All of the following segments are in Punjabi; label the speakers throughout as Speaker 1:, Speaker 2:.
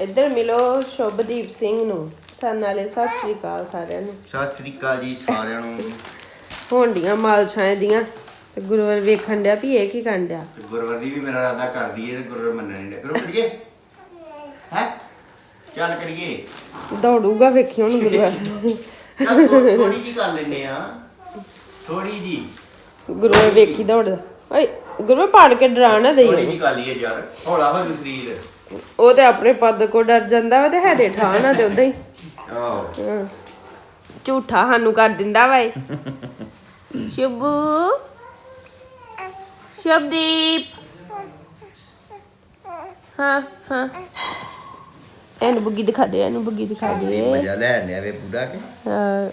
Speaker 1: ਇੱਧਰ ਮਿਲੋ ਸ਼ੁਭਦੀਪ ਸਿੰਘ ਨੂੰ। ਸਨ ਵਾਲੇ ਸਤਿ ਸ੍ਰੀ ਅਕਾਲ ਸਾਰਿਆਂ ਨੂੰ।
Speaker 2: ਸਤਿ ਸ੍ਰੀ ਅਕਾਲ ਜੀ ਸਾਰਿਆਂ ਨੂੰ।
Speaker 1: ਹੋਣਡੀਆਂ ਮਾਲਸ਼ਾਂ ਦੀਆਂ। ਤੇ ਗੁਰੂਵਰ ਵੇਖਣ ਡਿਆ ਵੀ ਇਹ ਕੀ ਕਰਨ ਡਿਆ?
Speaker 2: ਤੇ ਗੁਰਵਰ ਦੀ ਵੀ ਮੇਰਾ ਇਰਾਦਾ ਕਰਦੀ ਏ ਗੁਰਵਰ ਮੰਨਣ ਨਹੀਂ ਕਰੋ ਕਰੀਏ। ਹੈ? ਚੱਲ ਕਰੀਏ।
Speaker 1: ਦੌੜੂਗਾ ਵੇਖੀ ਹੁਣ ਗੁਰੂਵਰ।
Speaker 2: ਚੱਲ ਥੋੜੀ ਜੀ ਕਰ ਲੈਨੇ ਆ। ਥੋੜੀ ਜੀ
Speaker 1: ਗੁਰੂਵਰ ਵੇਖੀ ਦੌੜਦਾ। ਓਏ ਗੁਰੂਵਰ ਪਾੜ ਕੇ ਡਰਾਣਾ
Speaker 2: ਥੋੜੀ
Speaker 1: ਦੇਈ।
Speaker 2: ਜੀ ਕਰ ਲਈਏ ਯਾਰ। ਹੌਲਾ ਹੋ ਜੂ ਸਰੀਰ।
Speaker 1: ਉਹ ਤੇ ਆਪਣੇ ਪਦ ਕੋ ਡਰ ਜਾਂਦਾ ਵਾ ਤੇ ਹੈ ਦੇ ਠਾਹ ਨਾ ਤੇ ਉਦਾਂ ਹੀ।
Speaker 2: ਆਹੋ।
Speaker 1: ਹਾਂ। ਝੂਠਾ ਸਾਨੂੰ ਕਰ ਦਿੰਦਾ ਵਾ ਇਹ। ਸ਼ੁਭੂ। ਸ਼ਬਦੀਪ ਹਾਂ ਹਾਂ। ਇਹਨੂੰ ਬੁੱਗੀ ਦਿਖਾ ਦੇ ਇਹਨੂੰ ਬੁੱਗੀ ਦਿਖਾ ਦੇ।
Speaker 2: ਮਜ਼ਾ ਲੈਣ ਲਿਆ ਵੇ ਪੂਰਾ ਕੇ?
Speaker 1: ਹਾਂ।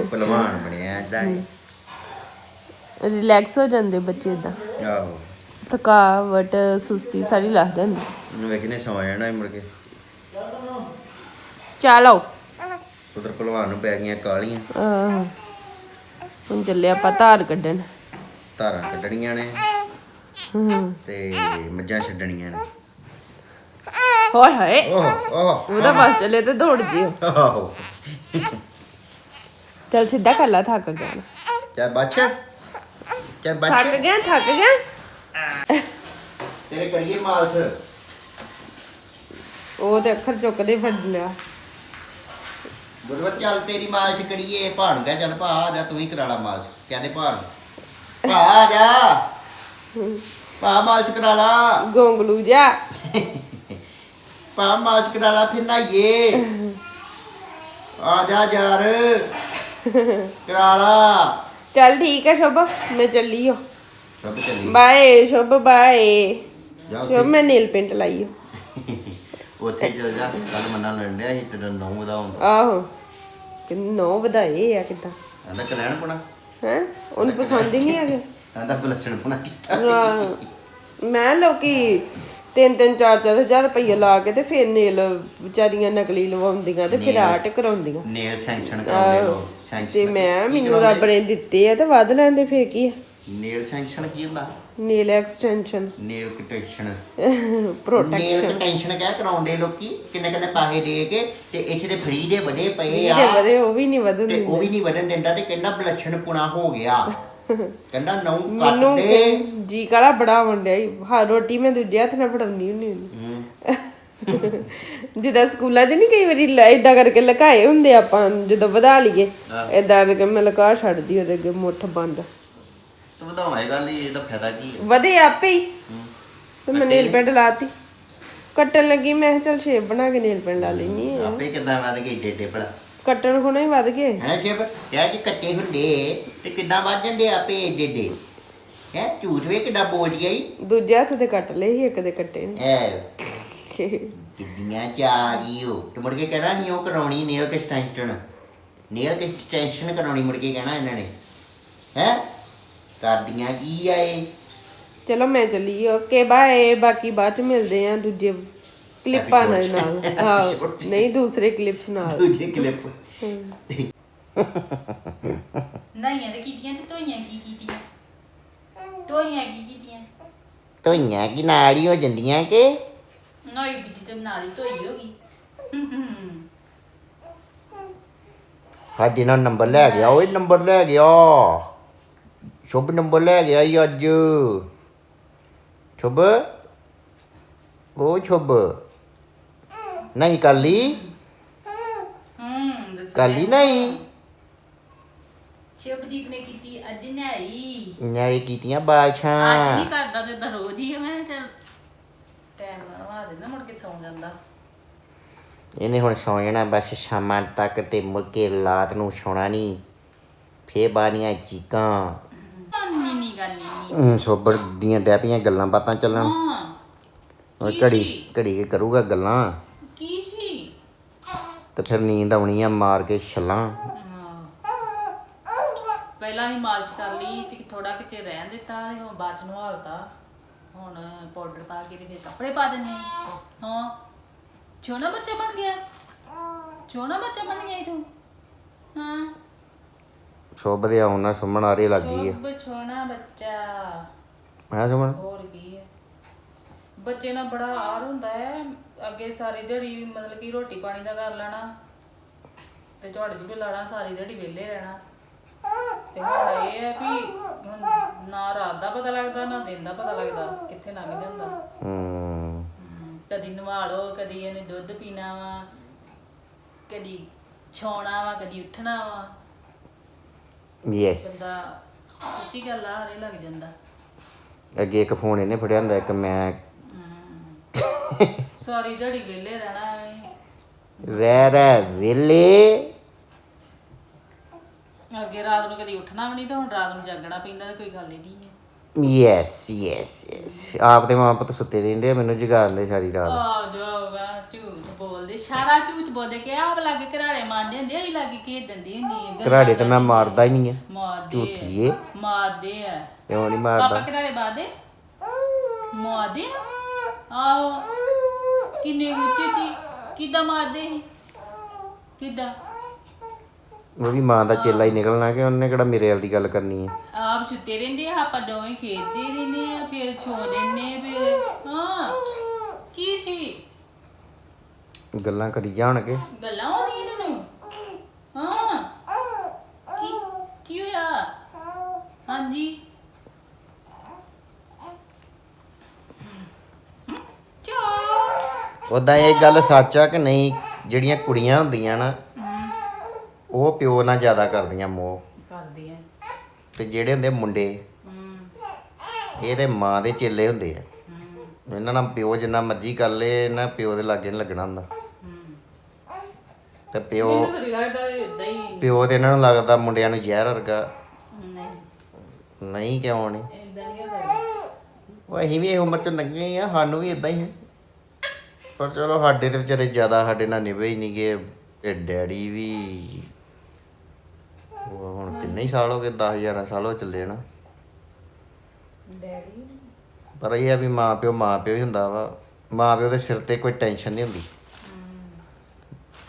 Speaker 2: ਪਹਿਲਵਾਨ ਬਣਿਆ ਐਡਾ
Speaker 1: ਰਿਲੈਕਸ ਹੋ ਜਾਂਦੇ ਬੱਚੇ ਇਦਾਂ
Speaker 2: ਆਹੋ।
Speaker 1: ਥਕਾਵਟ ਸੁਸਤੀ ਸਾਰੀ ਲੱਗ ਜਾਂਦੀ।
Speaker 2: ਉਹਨੂੰ ਵੇਖਨੇ ਸੌ ਜਾਣਾ ਸੀ ਮੁੜ ਕੇ।
Speaker 1: ਚਲੋ
Speaker 2: ਉਧਰ ਪਹਿਲਵਾਨ ਨੂੰ ਪੈ ਗਈਆਂ ਕਾਲੀਆਂ।
Speaker 1: ਆਹ ਹੁਣ ਚੱਲੇ ਆਪਾਂ ਧਾਰ ਕੱਢਣ।
Speaker 2: ਧਾਰਾਂ ਕੱਢਣੀਆਂ ਨੇ। ਤੇ ਮੱਝਾਂ ਛੱਡਣੀਆਂ ਨੇ।
Speaker 1: ਹੋਏ ਹੋਏ
Speaker 2: ਓਹ ਓਹ
Speaker 1: ਉਹਦਾ ਬਸ ਚੱਲੇ ਤੇ ਦੌੜ ਜਿਓ।
Speaker 2: ਆਹੋ।
Speaker 1: ਚੱਲ ਸਿੱਧਾ ਕਰ ਲਾ ਥੱਕ ਗਿਆ। ਨਾ।
Speaker 2: ਚੱਲ ਬੱਚਾ। ਚੱਲ
Speaker 1: ਥੱਕ ਗਿਆ ਥੱਕ ਗਿਆ।
Speaker 2: ਤੇਰੇ ਕਰੀਏ ਮਾਲਸ।
Speaker 1: ਉਹ ਤੇ ਅੱਖਰ ਚੁੱਕਦੇ ਫੜ ਲਿਆ
Speaker 2: ਗੁਰਵਤ ਚੱਲ ਤੇਰੀ ਮਾਲਸ਼ ਕਰੀਏ ਭਾਣ ਗਿਆ ਚੱਲ ਭਾ ਆ ਜਾ ਤੂੰ ਹੀ ਕਰਾ ਲਾ ਮਾਲਸ਼ ਕਹਿੰਦੇ ਭਾਣ। ਭਾ ਆ ਜਾ। ਭਾ ਮਾਲਸ਼ ਕਰਾ ਲਾ
Speaker 1: ਗੋਂਗਲੂ ਜਾ।
Speaker 2: ਭਾ ਮਾਲਸ਼ ਕਰਾ ਲਾ ਫਿਰ ਨਾਈਏ। ਆ ਜਾ ਯਾਰ। ਕਰਾ ਲਾ
Speaker 1: ਚੱਲ ਠੀਕ ਹੈ ਸ਼ੁਭ ਮੈਂ ਚੱਲੀ ਹੋ
Speaker 2: ਸਭ ਚੱਲੀ।
Speaker 1: ਬਾਏ ਸ਼ੁਭ ਬਾਏ।
Speaker 2: ਜਾ
Speaker 1: ਸ਼ੁਭ ਮੈਂ ਨੀਲ ਪਿੰਟ ਲਾਈ ਹੋ
Speaker 2: ਉੱਥੇ ਚੱਲ ਜਾ ਕੱਲ ਮੰਨਾ ਲੰਡਿਆ ਸੀ ਤੇਰਾ ਨੌ ਵਧਾਉਂ
Speaker 1: ਆਹੋ ਕਿ ਨੌ ਵਧਾਏ ਆ ਕਿਦਾਂ?
Speaker 2: ਕਹਿੰਦਾ ਕਲੈਣ ਪਣਾ।
Speaker 1: ਹੈ ਉਹਨੂੰ ਪਸੰਦ ਹੀ ਨਹੀਂ ਹੈਗੇ।
Speaker 2: ਕਹਿੰਦਾ ਬਲਸਣ ਪਣਾ ਕੀਤਾ।
Speaker 1: ਮੈਂ ਲੋਕੀ ਤਿੰਨ ਤਿੰਨ ਚਾਰ ਚਾਰ ਹਜ਼ਾਰ ਰੁਪਈਆ ਲਾ ਕੇ ਤੇ ਫਿਰ ਨੇਲ ਵਿਚਾਰੀਆਂ ਨਕਲੀ ਲਵਾਉਂਦੀਆਂ ਤੇ ਫਿਰ
Speaker 2: Nails।
Speaker 1: ਆਰਟ ਕਰਾਉਂਦੀਆਂ।
Speaker 2: ਨੇਲ ਸੈਂਕਸ਼ਨ ਕਰਾਉਂਦੇ ਲੋ
Speaker 1: ਤੇ
Speaker 2: ਸੈਂਕਸ਼ਨ
Speaker 1: ਮੈਂ ਮੈਨੂੰ ਰੱਬ ਨੇ ਦਿੱਤੇ ਆ ਤੇ ਵੱਧ ਲੈਂਦੇ ਫਿਰ ਕੀ
Speaker 2: ਨੇਲ ਸੈਂਕਸ਼ਨ ਕੀ ਹੁੰਦਾ?
Speaker 1: Nail extension
Speaker 2: nail extension
Speaker 1: protection
Speaker 2: nail extension ਕਹਿ ਕਰਾਉਂਦੇ ਲੋਕੀ ਕਿੰਨੇ ਕਿੰਨੇ ਪੈਸੇ ਦੇ ਕੇ ਤੇ ਇੱਥੇ ਦੇ ਫਰੀ ਦੇ ਵਧੇ ਪਏ
Speaker 1: ਇਹਦੇ
Speaker 2: ਆ
Speaker 1: ਵਧੇ ਉਹ ਵੀ ਨਹੀਂ ਵਧਣ
Speaker 2: ਤੇ
Speaker 1: ਦਿੰਦੇ
Speaker 2: ਉਹ ਵੀ ਨਹੀਂ ਵਧਣ ਦਿੰਦਾ ਤੇ ਕਹਿੰਦਾ ਬਲਛਣ ਪੁਣਾ ਹੋ ਗਿਆ। ਕਹਿੰਦਾ ਨੌ ਕੱਟ
Speaker 1: ਮੈਨੂੰ ਜੀ ਕਾਲਾ ਬੜਾ ਵੰਡਿਆ ਹਾਂ ਰੋਟੀ ਮੈਂ ਦੂਜੇ ਹੱਥ ਨਾਲ ਫੜਾਉਣੀ ਹੁੰਦੀ ਹੁੰਦੀ। ਜਿੱਦਾਂ ਸਕੂਲਾਂ 'ਚ ਨਹੀਂ ਕਈ ਵਾਰੀ ਲੈ ਇਦਾਂ ਕਰਕੇ ਲੁਕਾਏ ਹੁੰਦੇ ਆਪਾਂ ਜਦੋਂ ਵਧਾ ਲਈਏ। ਇਦਾਂ ਕਰਕੇ ਮੈਂ ਲੁਕਾ ਛੱਡਦੀ ਉਹਦੇ ਅੱਗੇ ਮੁੱਠ ਬੰਦ।
Speaker 2: ਤੂੰ ਵਧਾਵਾਂ ਇਹ ਗੱਲ ਹੀ ਇਹਦਾ ਫਾਇਦਾ ਕੀ ਹੈ
Speaker 1: ਵਧੇ ਆਪੇ ਹੀ।
Speaker 2: ਹੂੰ।
Speaker 1: ਤੇ ਮੈਂ ਨੇਲ ਪੈਂਟ ਲਾਤੀ। ਕੱਟਣ ਲੱਗੀ ਮੈਂ ਕਿਹਾ ਚੱਲ ਸ਼ੇਪ ਬਣਾ ਕੇ ਨੇਲ ਪੈਂਟ ਲਾ ਲੈਣੀ ਆ।
Speaker 2: ਆਪੇ ਕਿਦਾਂ ਵਧ ਗਈ ਏਡੇ ਭਲਾ।
Speaker 1: ਕੱਟਣ ਕੋਨੇ ਹੀ ਵੱਧ ਗਏ।
Speaker 2: ਹੈ ਸ਼ੇਪ? ਕਿਹਾ ਕਿ ਕੱਟੇ ਹੁੰਦੇ ਤੇ ਕਿੱਦਾਂ ਵੱਧ ਜਾਂਦੇ ਆਪੇ ਏਡੇ ਹੈ ਝੂਠ ਵੇ ਕਿੱਦਾਂ ਬੋਲ ਗਈ
Speaker 1: ਦੂਜੇ ਹੱਥ ਤੇ ਕੱਟ ਲਏ ਸੀ ਇੱਕ ਦੇ ਕੱਟੇ ਨੇ।
Speaker 2: ਐ ਕਿੱਡੀਆਂ ਚ ਆ ਗਈ ਉਹ ਤੇ ਮੁੜ ਕੇ ਕਹਿਣਾ ਨਹੀਂ ਉਹ ਕਰਾਉਣੀ ਨੇਲ ਐਕਸਟੈਂਸ਼ਨ ਨੇਲ ਐਕਸਟੈਂਸ਼ਨ ਕਰਾਉਣੀ ਮੁੜ ਕੇ ਕਹਿਣਾ ਇਹਨਾਂ ਨੇ। ਹੈ? ਕਰਦੀਆਂ ਕੀ ਆ ਇਹ?
Speaker 1: ਚਲੋ ਮੈਂ ਚੱਲੀ ਓਕੇ ਬਾਏ ਬਾਕੀ ਬਾਅਦ ਚ ਮਿਲਦੇ ਆ ਦੂਜੇ ਕਲਿੱਪਾਂ ਨਾਲ। ਨਾਲ। ਨਹੀਂ ਦੂਸਰੇ ਕਲਿੱਪਸ ਨਾਲ।
Speaker 2: ਦੂਜੇ ਕਲਿੱਪ।
Speaker 3: ਨਹੀਂ ਤੇ ਕੀਤੀਆਂ ਤੇ ਧੋਈਆਂ ਕੀ ਕੀਤੀਆਂ? ਧੋਈਆਂ ਕੀ ਕੀਤੀਆਂ?
Speaker 2: ਧੋਈਆਂ ਕੀ ਨਾਲ ਹੀ ਹੋ ਜਾਂਦੀਆਂ ਕਿ?
Speaker 3: ਨੋਈ ਕੀਤੀ ਤੇ ਨਾਲ ਹੀ ਧੋਈ ਹੋਗੀ।
Speaker 2: ਸਾਡੇ ਨਾਲ ਨੰਬਰ ਲੈ ਗਿਆ ਓਏ ਨੰਬਰ ਲੈ ਗਿਆ। ਸ਼ੁਭ ਨੰਬਰ ਲੈ ਗਿਆ ਈ ਅੱਜ। ਸ਼ੁਭ? ਉਹ ਸ਼ੁਭ। ਨਹੀਂ ਕਾਲੀ?
Speaker 3: ਹੂੰ ਦੱਸ।
Speaker 2: ਕਾਲੀ ਨਹੀਂ?
Speaker 3: ਸ਼ਿਵਦੀਪ ਨੇ ਕੀਤੀ ਅੱਜ ਨਿਆਈ।
Speaker 2: ਨਿਆਰੇ ਕੀਤੀਆਂ
Speaker 3: ਅੱਜ
Speaker 2: ਬਾਛਾਂ
Speaker 3: ਨਹੀਂ ਕਰਦਾ ਤੇ ਤਾਂ ਰੋਜ਼ ਹੀ ਆ, ਮੈਂ ਤੇ ਟਾਈਮ ਲਵਾ ਦੇਣਾ ਮੁੜ ਕੇ ਸੌਂ ਜਾਂਦਾ।
Speaker 2: ਇਹਨੇ ਹੁਣ ਸੌ ਜਾਣਾ ਬਸ ਸ਼ਾਮਾਂ ਤੱਕ ਤੇ ਮੁੜ ਕੇ ਰਾਤ ਨੂੰ ਸੌਣਾ ਨਹੀਂ ਫੇਰ ਬਾਨੀਆਂ ਚੀਕਾਂ।
Speaker 3: ਨੀ ਨੀ ਗੱਲ ਨੀ
Speaker 2: ਅਮ, ਸੋਬਰ ਦੀਆਂ ਡੈਪੀਆਂ ਗੱਲਾਂ ਬਾਤਾਂ ਚੱਲਣ।
Speaker 3: ਹਾਂ ਕੀ
Speaker 2: ਘੜੀ
Speaker 3: ਸੀ?
Speaker 2: ਘੜੀ ਕੇ ਕਰੂਗਾ ਗੱਲਾਂ?
Speaker 3: ਕੀ ਸੀ?
Speaker 2: ਤੇ ਫਿਰ ਨੀਂਦ ਆਉਣੀ ਆ ਮਾਰ ਕੇ ਛੱਲਾਂ।
Speaker 3: ਹਾਂ। ਪਹਿਲਾਂ ਹੀ ਮਾਲਿਸ਼ ਕਰ ਲਈ ਤੇ ਥੋੜਾ ਕਿਤੇ ਰਹਿਣ ਦਿੱਤਾ ਤੇ ਹੁਣ ਬਾਅਦ ਚ ਨਵਾਲਤਾ ਹੁਣ ਪਾਊਡਰ ਪਾ ਕੇ ਤੇ ਫਿਰ ਕੱਪੜੇ ਪਾ ਦਿੰਨੇ ਆ। ਹਾਂ। ਛੋਣਾ ਬੱਚਾ ਬਣ ਗਿਆ? ਛੋਣਾ ਬੱਚਾ ਬਣ ਗਿਆ ਈ ਤੂੰ ਹਾਂ।
Speaker 2: ਸ਼ੋਭ ਦੇ ਆਉਣਾ ਸੁਮਣ ਆਰੇ ਲੱਗ ਹੈ।
Speaker 3: ਛੋਬ ਛੋਣਾ ਬੱਚਾ।
Speaker 2: ਮੈਂ ਸੁਮਣ?
Speaker 3: ਹੋਰ ਕੀ ਹੈ। ਬੱਚੇ ਨਾਲ ਬੜਾ ਆਰ ਹੁੰਦਾ ਹੈ ਅੱਗੇ ਸਾਰੀ ਦਿਹਾੜੀ ਮਤਲਬ ਕਿ ਰੋਟੀ ਪਾਣੀ ਦਾ ਕਰ ਲੈਣਾ। ਤੇ ਝਾੜ ਝੂੜ ਲਾਣਾ ਸਾਰੀ ਦਿਹਾੜੀ ਵਿਹਲੇ ਰਹਿਣਾ। ਤੇ ਹੁਣ ਇਹ ਹੈ ਵੀ ਹੁਣ ਨਾ ਰਾਤ ਦਾ ਪਤਾ ਲੱਗਦਾ ਨਾ ਦਿਨ ਦਾ ਪਤਾ ਲੱਗਦਾ ਕਿੱਥੇ ਲੰਘ ਜਾਂਦਾ।
Speaker 2: ਹੂੰ।
Speaker 3: ਕਦੀ ਨਵਾਲੋ ਕਦੀ ਇਹਨੇ ਦੁੱਧ ਪੀਣਾ ਵਾ ਕਦੀ ਛਾਉਣਾ ਵਾ ਕਦੀ ਉੱਠਣਾ ਵਾ।
Speaker 2: ਯੈਸ
Speaker 3: ਬੰਦਾ ਸੱਚੀ ਗੱਲ ਆ ਹਰੇ ਲੱਗ ਜਾਂਦਾ।
Speaker 2: ਅੱਗੇ ਇੱਕ ਫੋਨ ਇਹਨੇ ਫੜਿਆ ਹੁੰਦਾ ਇੱਕ ਮੈਂ।
Speaker 3: ਸਾਰੀ ਦਿਹਾੜੀ ਵਿਹਲੇ ਰਹਿਣਾ ਐਵੇਂ
Speaker 2: ਰਹਿ ਰਹਿ ਵੇਲੇ
Speaker 3: ਅੱਗੇ ਰਾਤ ਨੂੰ ਕਦੀ ਉੱਠਣਾ ਵੀ ਨਹੀਂ ਤੇ ਹੁਣ ਰਾਤ ਨੂੰ ਜਾਗਣਾ ਪੈਂਦਾ ਤੇ ਕੋਈ ਗੱਲ ਹੀ ਨਹੀਂ।
Speaker 2: ਯੈਸ ਯੈਸ ਯੈਸ ਆਪ ਦੇ ਮਾਂ ਪੁੱਤ ਸੁੱਤੇ ਰਹਿੰਦੇ ਆ, ਮੈਨੂੰ ਜਗਾਉਂਦੇ ਸਾਰੀ ਰਾਤ।
Speaker 3: ਆ ਜਾਓਗਾ ਝੂਠ ਬੋਲਦੇ ਸਾਰਾ ਝੂਠ ਬੋਲਦੇ ਕਿ ਆਪ ਲੱਗ ਘਰਾੜੇ ਮਾਰਦੇ ਹੁੰਦੇ ਅਸੀਂ ਲੱਗ ਕੇ ਦਿੰਦੀ ਹੁੰਦੀ
Speaker 2: ਘਰਾੜੇ ਤੇ ਮੈਂ ਮਾਰਦਾ ਹੀ ਨਹੀਂ ਆ।
Speaker 3: ਮਾਰਦੇ ਆ।
Speaker 2: ਝੂਠੀਏ
Speaker 3: ਮਾਰਦੇ ਆ।
Speaker 2: ਕਿਉਂ ਨਹੀਂ
Speaker 3: ਪਾਪਾ
Speaker 2: ਮਾਰਦਾ
Speaker 3: ਘਰਾੜੇ ਬਾਦੇ ਮਾਰਦੇ ਆਹੋ। ਕਿੰਨੇ ਉੱਚੇ ਸੀ ਕਿੱਦਾਂ ਮਾਰਦੇ ਸੀ ਕਿੱਦਾਂ?
Speaker 2: ਉਹ ਵੀ ਮਾਂ ਦਾ ਚੇਲਾ ਹੀ ਨਿਕਲਣਾ ਕਿ ਉਹਨੇ ਕਿਹੜਾ ਮੇਰੇ ਵਾਲ ਦੀ ਗੱਲ ਕਰਨੀ ਹੈ
Speaker 3: ਆਪ ਸੁੱਤੇ ਰਹਿੰਦੇ ਆ ਆਪਾਂ ਦੋਵੇਂ ਖੇਡਦੇ ਰਹਿੰਦੇ ਆ ਫਿਰ ਛੋ ਆ ਫਿਰ ਹਾਂ ਕੀ ਸੀ?
Speaker 2: ਗੱਲਾਂ ਕਰੀ ਜਾਣਗੇ।
Speaker 3: ਗੱਲਾਂ ਆਉਂਦੀਆਂ ਤੈਨੂੰ? ਹਾਂ ਕੀ ਕੀ ਹੋਇਆ? ਹਾਂਜੀ। ਚਾ
Speaker 2: ਉਦਾਂ ਇਹ ਗੱਲ ਸੱਚ ਆ ਕਿ ਨਹੀਂ? ਜਿਹੜੀਆਂ ਕੁੜੀਆਂ ਹੁੰਦੀਆਂ ਨਾ ਉਹ ਪਿਓ ਨਾਲ ਜ਼ਿਆਦਾ ਕਰਦੀਆਂ ਮੋਹ।
Speaker 3: ਕਰਦੀ ਐ
Speaker 2: ਤੇ ਜਿਹੜੇ ਹੁੰਦੇ ਮੁੰਡੇ
Speaker 3: ਹੂੰ।
Speaker 2: ਇਹ ਤੇ ਮਾਂ ਦੇ ਚੇਲੇ ਹੁੰਦੇ ਆ।
Speaker 3: ਹੂੰ।
Speaker 2: ਇਹਨਾਂ ਨਾਲ ਪਿਓ ਜਿੰਨਾ ਮਰਜ਼ੀ ਕਰ ਲੇ ਇਹਨਾਂ ਪਿਓ ਦੇ ਲਾਗੇ ਨਹੀਂ ਲੱਗਣਾ ਹੁੰਦਾ।
Speaker 3: ਹੂੰ।
Speaker 2: ਤੇ ਪਿਓ
Speaker 3: ਮੈਨੂੰ ਕਦੀ ਲੱਗਦਾ ਇਦਾਂ ਹੀ
Speaker 2: ਪਿਓ ਤੇ ਇਹਨਾਂ ਨੂੰ ਲੱਗਦਾ ਮੁੰਡਿਆਂ ਨੂੰ ਜ਼ਹਿਰ ਵਰਗਾ।
Speaker 3: ਨਹੀਂ।
Speaker 2: ਨਹੀਂ ਕਿਉਂ ਨਹੀਂ
Speaker 3: ਇਦਾਂ ਨਹੀਂ ਹੋ ਸਕਦਾ।
Speaker 2: ਉਹ ਅਸੀਂ ਵੀ ਇਹ ਉਮਰ ਚ ਲੰਘੇ ਹੀ ਆ ਸਾਨੂੰ ਵੀ ਇਦਾਂ ਹੀ ਹੈ ਪਰ ਚਲੋ ਸਾਡੇ ਤੇ ਵਿਚਾਰੇ ਜ਼ਿਆਦਾ ਸਾਡੇ ਨਾਲ ਨਿਭੇ ਹੀ ਨਹੀਂਗੇ ਤੇ ਡੈਡੀ ਵੀ ਉਹ ਹੁਣ ਕਿੰਨੇ ਹੀ ਸਾਲ ਹੋ ਗਏ 10 11 ਸਾਲ ਹੋ ਚੱਲੇ ਨਾ
Speaker 3: ਡੈਡੀ?
Speaker 2: ਪਰ ਇਹ ਆ ਵੀ ਮਾਂ ਪਿਓ ਮਾਂ ਪਿਓ ਹੀ ਹੁੰਦਾ ਵਾ। ਮਾਂ ਪਿਓ ਦੇ ਸਿਰ ਤੇ ਕੋਈ ਟੈਨਸ਼ਨ ਨਹੀਂ ਹੁੰਦੀ।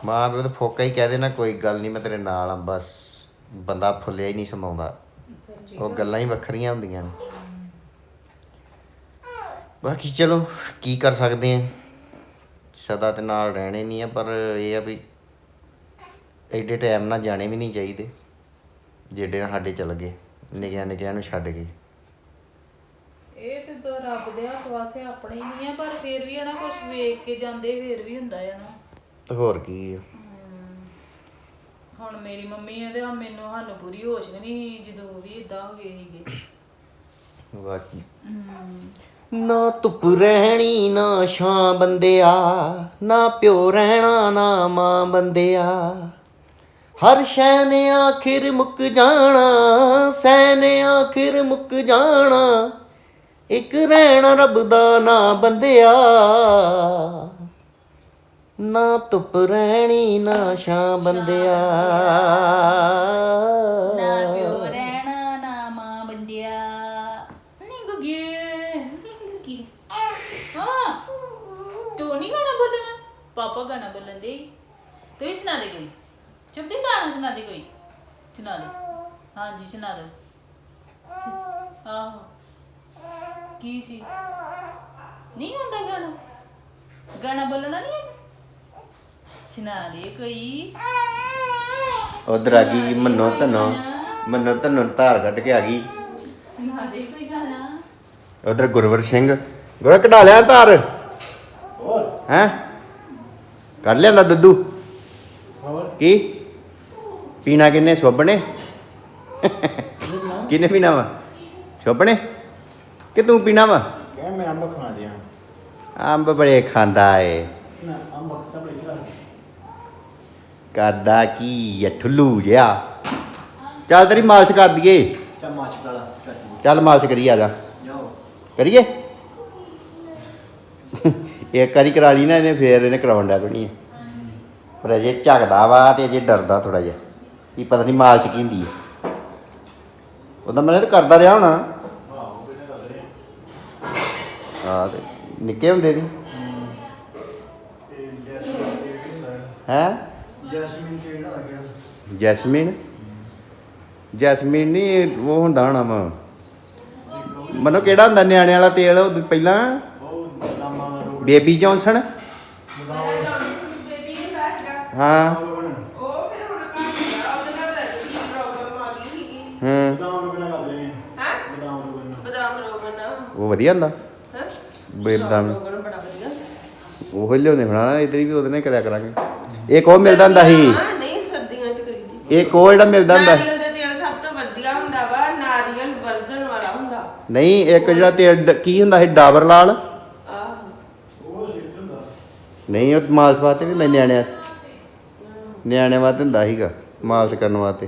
Speaker 2: ਮਾਂ ਪਿਓ ਤਾਂ ਫੋਕਾ ਹੀ ਕਹਿ ਦੇਣਾ ਕੋਈ ਗੱਲ ਨਹੀਂ ਮੈਂ ਤੇਰੇ ਨਾਲ ਆ ਬਸ। ਬੰਦਾ ਫੁੱਲਿਆ ਹੀ ਨਹੀਂ ਸਮਾਉਂਦਾ। ਉਹ ਗੱਲਾਂ ਹੀ ਵੱਖਰੀਆਂ ਹੁੰਦੀਆਂ ਨੇ। ਬਾਕੀ ਚਲੋ ਕੀ ਕਰ ਸਕਦੇ ਆ। ਸਦਾ ਤੇ ਨਾਲ ਰਹਿਣੇ ਨਹੀਂ ਆ ਪਰ ਇਹ ਆ ਵੀ ਐਡੇ ਟਾਈਮ ਨਾਲ ਜਾਣੇ ਵੀ ਨਹੀਂ ਚਾਹੀਦੇ। ਜਿਹੜੇ ਨਾਲ ਸਾਡੇ ਚੱਲ ਗਏ ਨਿੱਕਿਆਂ ਨਿੱਕਿਆਂ ਨੂੰ ਛੱਡ ਕੇ
Speaker 3: ਇਹ ਤੇ ਤਾਂ ਰੱਬ ਦੇ ਹੱਥ ਵਾਸੇ ਆਪਣੇ ਹੀ ਆ ਪਰ ਫਿਰ ਵੀ ਹਨਾ ਕੁਝ ਵੇਖ ਕੇ ਜਾਂਦੇ ਫਿਰ ਵੀ ਹੁੰਦਾ ਹੈ ਨਾ।
Speaker 2: ਤੇ ਹੋਰ ਕੀ ਆ।
Speaker 3: ਹੁਣ ਮੇਰੀ ਮੰਮੀ ਇਹਦੇ ਆ ਮੈਨੂੰ ਸਾਨੂੰ ਪੂਰੀ ਹੋਸ਼ ਵੀ ਨਹੀਂ ਸੀ ਜਦੋਂ ਵੀ ਇਦਾਂ ਹੋ ਗਏ ਸੀਗੇ।
Speaker 2: ਬਾਕੀ ਨਾ ਧੁੱਪ ਰਹਿਣੀ ਨਾ ਛਾਂ ਬੰਦਿਆ ਨਾ ਪਿਓ ਰਹਿਣਾ ਨਾ ਮਾਂ ਬੰਦਿਆ। ਹਰ ਸ਼ੈ ਨੇ ਆਖਿਰ ਮੁੱਕ ਜਾਣਾ ਸੈ ਨੇ ਆਖਿਰ ਮੁੱਕ ਜਾਣਾ। ਇੱਕ ਰਹਿਣਾ ਰੱਬ ਦਾ ਨਾ ਬੰਦਿਆ, ਨਾ ਧੁੱਪ ਰਹਿਣੀ, ਨਾ ਛਾਂ ਬੰਦਿਆ।
Speaker 3: ਨਾ ਪਿਓ ਰਹਿਣਾ, ਨਾ ਮਾਂ ਬੰਦਿਆ। ਨਹੀਂ ਗੁੱਗੇ ਨਹੀਂ ਗੁੱਗੇ ਹਾਂ, ਤੂੰ ਨਹੀਂ ਗਾਣਾ ਬੋਲਣਾ? ਪਾਪਾ ਗਾਣਾ ਬੋਲਣ ਦੇ। ਤੂੰ ਹੀ ਸੁਣਾ ਦੇ ਚੁੱਪ ਦੀ ਗਾਣਾ ਸੁਣਾ ਦੇ ਕੋਈ। ਸੁਣਾ ਦੇ। ਹਾਂਜੀ ਸੁਣਾ ਦੇ। ਸੁ- ਆਹੋ। ਕੀ ਸੀ? ਨਹੀਂ ਹੁੰਦਾ ਗਾਣਾ। ਗਾਣਾ ਬੋਲਣਾ ਨਹੀਂ ਆਉਂਦਾ? ਸੁਣਾ ਦੇ ਕੋਈ।
Speaker 2: ਉਧਰ ਆ ਗਈ ਮੰਨੋ ਧਨੋ। ਮੰਨੋ ਧਨੋ ਧਾਰ ਕੱਢ ਕੇ ਆ ਗਈ।
Speaker 3: ਸੁਣਾ ਦੇ ਕੋਈ ਗਾਣਾ।
Speaker 2: ਉਧਰ ਗੁਰਵਰ ਸਿੰਘ। ਗੁਰ ਕਢਾ ਲਿਆ ਧਾਰ। ਹੈ? ਕੱਢ ਲਿਆ ਦੁੱਧੂ। ਕੀ? ਪੀਣਾ ਕਿੰਨੇ? ਸੁਬਣੇ ਕਿੰਨੇ ਪੀਣਾ ਵਾ? ਸੁਬਣੇ ਕਿ ਤੂੰ ਪੀਣਾ ਵਾ?
Speaker 4: ਮੈਂ ਅੰਬ ਖਾ ਦਿਆਂ
Speaker 2: ਅੰਬ ਬੜੇ ਖਾਂਦਾ ਏ।
Speaker 4: ਨਾ ਅੰਬ ਤਾਂ ਬੜੀ ਖਾ
Speaker 2: ਕਰਦਾ ਕੀ ਇਹ ਠੁੱਲੂ ਜਿਆ ਚੱਲ ਤੇਰੀ ਮਾਲਸ਼ ਕਰ ਦਈਏ। ਚੱਲ ਮਾਲਸ਼ ਕਰੀ ਆ ਜਾ। ਕਰੀਏ? ਇੱਕ ਵਾਰੀ ਕਰਾ ਲਈ ਨਾ ਇਹਨੇ ਫੇਰ ਇਹਨੇ ਕਰਾਉਣ ਡਿਆ ਬਣੀ ਪਰ ਅਜੇ ਝਕਦਾ ਵਾ ਤੇ ਅਜੇ ਡਰਦਾ ਥੋੜਾ ਜਿਹਾ। ਵੀ ਪਤਾ ਨਹੀਂ ਮਾਲ ਚ ਕੀ ਹੁੰਦੀ ਹੈ ਉਹਦਾ ਮੈਂ ਤਾਂ ਕਰਦਾ ਰਿਹਾ ਹੋਣਾ। ਹਾਂ ਤੇ ਨਿੱਕੇ ਹੁੰਦੇ ਦੀ। ਹੈ?
Speaker 4: ਜੈਸਮੀਨ? ਕਿਹੜਾ
Speaker 2: ਜੈਸਮੀਨ ਜੈਸਮੀਨ ਨਹੀਂ ਉਹ ਹੁੰਦਾ ਹੋਣਾ ਵਾ। ਮਨੋ ਕਿਹੜਾ ਹੁੰਦਾ ਨਿਆਣੇ ਵਾਲਾ ਤੇਲ ਉਹ ਪਹਿਲਾਂ? ਬੇਬੀ ਜੌਨਸਨ ਹਾਂ
Speaker 1: ਉਹ ਫਿਰ ਹੁਣ ਘਰ ਗਿਆ ਉਹਦੇ ਨਾਲ ਕੀ ਪ੍ਰੋਬਲਮ ਆ ਗਈ ਸੀਗੀ
Speaker 2: ਹੂੰ।
Speaker 4: ਬਦਾਮ ਰੋਗਨ ਕਰ ਰਹੇ
Speaker 1: ਹੈ?
Speaker 4: ਬਦਾਮ ਰੋਗਨ
Speaker 1: ਬਦਾਮ ਰੋਗਨ
Speaker 2: ਉਹ ਵਧੀਆ ਹੁੰਦਾ।
Speaker 1: ਹੈ?
Speaker 2: ਬੇਦਾਮ
Speaker 1: ਰੋਗਨ ਬੜਾ ਵਧੀਆ।
Speaker 2: ਉਹ ਹੀ ਲਿਆਉਣੇ ਬਣਾਣਾ ਇਧਰ ਵੀ ਉਹਦੇ ਨਾਲ ਕਰਿਆ ਕਰਾਂਗੇ। ਇੱਕ ਉਹ ਮਿਲਦਾ ਹੁੰਦਾ ਸੀ।
Speaker 1: ਹਾਂ ਨਹੀਂ ਸਰਦੀਆਂ ਚ ਕਰੀਦੀ।
Speaker 2: ਇੱਕ ਉਹ ਜਿਹੜਾ ਮਿਲਦਾ ਹੁੰਦਾ। ਸੀ।
Speaker 1: ਨਾਰੀਅਲ ਦਾ ਤੇਲ ਸਭ ਤੋਂ ਵਧੀਆ ਹੁੰਦਾ ਵਾ ਨਾਰੀਅਲ ਵਰਜਨ ਵਾਲਾ ਹੁੰਦਾ।
Speaker 2: ਨਹੀਂ ਇੱਕ ਜਿਹੜਾ ਤੇਲ ਡ- ਕੀ ਹੁੰਦਾ ਸੀ ਡਾਬਰ ਲਾਲ?
Speaker 1: ਆਹ।
Speaker 4: ਉਹ ਸਿੱਟ ਹੁੰਦਾ।
Speaker 2: ਨਹੀਂ ਉਹ ਮਾਲਸ਼ ਵਾਸਤੇ ਵੀ ਹੁੰਦਾ ਨਿਆਣਿਆਂ ਨਿਆਣਿਆਂ ਵਾਸਤੇ ਹੁੰਦਾ ਸੀਗਾ ਮਾਲਸ਼ ਕਰਨ ਵਾਸਤੇ।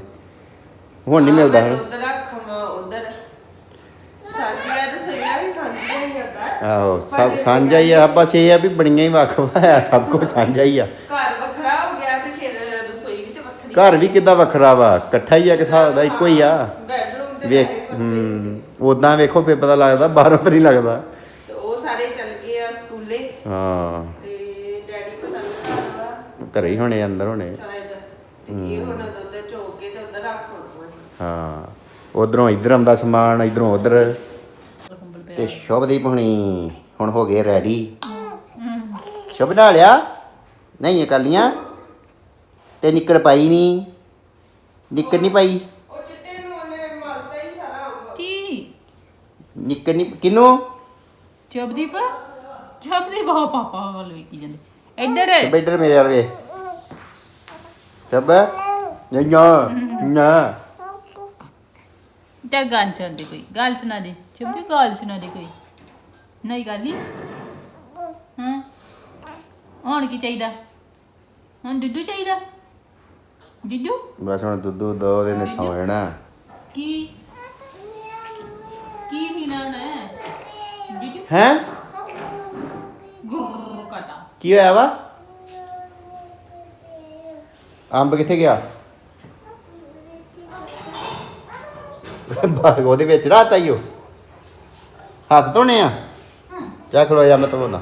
Speaker 2: ਹੁਣ ਨਹੀਂ ਮਿਲਦਾ ਹੁਣ
Speaker 1: ਉਧਰ ਰੱਖਮ ਉਧਰ। ਸਾਂਝੀਆਂ ਰਸੋਈਆਂ ਵੀ ਸਾਂਝੀਆਂ ਹੀ ਹੁੰਦਾ
Speaker 2: ਆਹੋ ਸਭ ਸਾਂਝਾ ਹੀ ਆ। ਬਸ ਇਹ ਆ ਵੀ ਬਣੀਆਂ ਹੀ ਵੱਖ ਆ ਸਭ ਕੁਝ ਸਾਂਝਾ ਹੀ ਆ।
Speaker 1: ਘਰ ਵੱਖਰਾ ਹੋ ਗਿਆ ਤੇ ਫਿਰ ਰਸੋਈ ਵੀ ਤੇ ਵੱਖਰੀ
Speaker 2: ਘਰ ਵੀ ਕਿੱਦਾਂ ਵੱਖਰਾ ਵਾ? ਇਕੱਠਾ ਹੀ ਆ ਕਿ ਹਿਸਾਬ ਦਾ ਇੱਕੋ ਹੀ ਆ?
Speaker 1: ਬੈਡਰੂਮ ਤੇ
Speaker 2: ਵੇਖ। ਹੂੰ ਉਦਾਂ ਵੇਖੋ ਫੇਰ ਪਤਾ ਲੱਗਦਾ ਬਾਹਰੋਂ ਤਾਂ ਨਹੀਂ ਲੱਗਦਾ।
Speaker 1: ਤੇ ਉਹ ਸਾਰੇ ਚੱਲ ਗਏ ਆ ਸਕੂਲੇ।
Speaker 2: ਹਾਂ।
Speaker 1: ਤੇ ਡੈਡੀ ਪਤਾ ਨਹੀਂ ਘਰੇ
Speaker 2: ਹੀ ਹੋਣੇ ਅੰਦਰ ਹੋਣੇ।
Speaker 1: ਸ਼ਾਇਦ। ਤੇ ਇਹ ਹੁਣ ਦੁੱਧ ਚੋਕ ਕੇ ਤੇ ਉਧਰ ਰੱਖ ਹੋਣਾ
Speaker 2: ਹਾਂ। ਉਧਰੋਂ ਇੱਧਰ ਆਉਂਦਾ ਸਮਾਨ ਇਧਰੋਂ ਉਧਰ। ਤੇ ਸ਼ੁਭਦੀਪ ਹੁਣੀ ਹੁਣ ਹੋ ਗਏ ਰੈਡੀ ਸ਼ੁਭ ਨਾ ਲਿਆ ਨਹੀਂ ਅਕਾਲੀਆਂ ਤੇ ਨਿੱਕਰ ਪਾਈ ਨਹੀਂ ਨਿੱਕਰ ਨਹੀਂ ਪਾਈ?
Speaker 3: ਕੀ?
Speaker 2: ਨਿੱਕਰ ਨਹੀਂ ਕਿਨੂੰ
Speaker 3: ਚੁੱਪਦੀਪ ਚੁੱਪਦੀਪ ਆ ਪਾਪਾ ਵੱਲ ਵੇਖੀ ਜਾਂਦੇ। ਇੱਧਰ।
Speaker 2: ਬੈਠਰ ਮੇਰੇ ਵਾਲ ਵੇ ਤਬ ਨਾ ਨਾ।
Speaker 3: ਗੱਲ ਸੁਣ ਦੇ ਕੋਈ ਗੱਲ ਸੁਣਾ ਦੇ ਚੁੱਪਦੀ ਗੱਲ ਸੁਣਾ ਦੇ ਕੋਈ। ਨਹੀਂ ਗੱਲ ਨਹੀਂ ਹਾਂ? ਹੁਣ ਕੀ ਚਾਹੀਦਾ? ਹੁਣ ਦੁੱਧੂ ਚਾਹੀਦਾ? ਦੁੱਧੂ?
Speaker 2: ਬਸ ਹੁਣ ਦੁੱਧ ਦੋ ਦਿਨ ਸੌ ਜਾਣਾ।
Speaker 3: ਕੀ? ਕੀ ਪੀਣਾ ਹੈ ਦੁੱਧੂ?
Speaker 2: ਹੈ?
Speaker 3: ਗੁਰ ਕਟਾ
Speaker 2: ਕੀ ਹੋਇਆ ਵਾ? ਅੰਬ ਕਿੱਥੇ ਗਿਆ? ਬਾਗ ਉਹਦੇ ਵਿੱਚ ਰਾਤ ਆਈਓ ਹੱਥ ਧੋਣੇ ਆ? ਜਾ ਖਲੋ ਜਾ ਮੈਂ ਧੋਣਾ